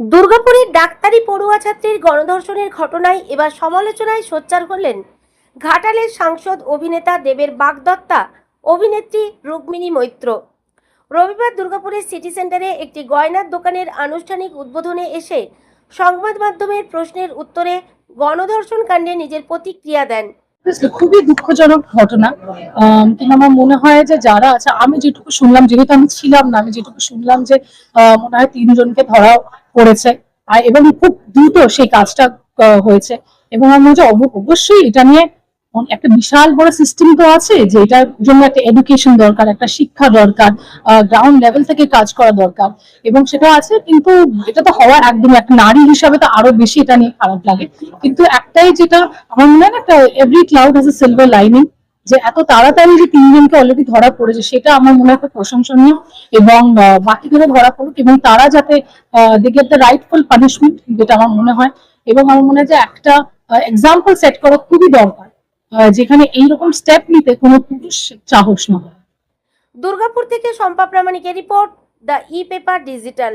দুর্গাপুরের ডাক্তারি পড়ুয়া ছাত্রীর গণধর্ষণের ঘটনায় এবার সমালোচনায় সোচ্চার হলেন ঘাটালের সাংসদ অভিনেতা দেবের বাগদত্তা, অভিনেত্রী রুক্মিণী মৈত্র। রবিবার দুর্গাপুরের সিটি সেন্টারে একটি গয়নার দোকানের আনুষ্ঠানিক উদ্বোধনে এসে সংবাদ মাধ্যমের প্রশ্নের উত্তরে গণধর্ষণ কাণ্ডে নিজের প্রতিক্রিয়া দেন। খুবই দুঃখজনক ঘটনা। কিন্তু আমার মনে হয় যে যারা আছে, আমি যেটুকু শুনলাম, যেহেতু আমি ছিলাম না, আমি যেটুকু শুনলাম যে মনে হয় তিনজনকে ধরা আর এবং খুব দ্রুত সেই কাজটা হয়েছে। এবং আমার মনে অবশ্যই এটা নিয়ে একটা বিশাল বড় সিস্টেম তো আছে যে এটার জন্য একটা এডুকেশন দরকার, একটা শিক্ষা দরকার গ্রাউন্ড লেভেল থেকে কাজ করা দরকার। এবং সেটা আছে, কিন্তু এটা তো হওয়ার একদম একটা নারী হিসাবে তো আরও বেশি এটা নিয়ে খারাপ লাগে। কিন্তু একটাই যেটা আমার মনে হয় একটা every cloud has a silver lining যে এত তাড়াতাড়ি যে তিনজনকে অলরেডি ধরা পড়েছে, সেটা আমার মনে হয় প্রশংসনীয় এবং বাকিদেরও ধরা পড়ুক এবং তারা যাতে দে গেট রাইটফুল পানিশমেন্ট যেটা আমার মনে হয়। এবং আমার মনে হয় যে একটা এক্সাম্পল সেট করা খুবই দরকার। যেখানে এইরকম স্টেপ নিতে কোনো পুরুষ সাহস না হয়। দুর্গাপুর থেকে Shampa প্রামাণিকের report the e paper digital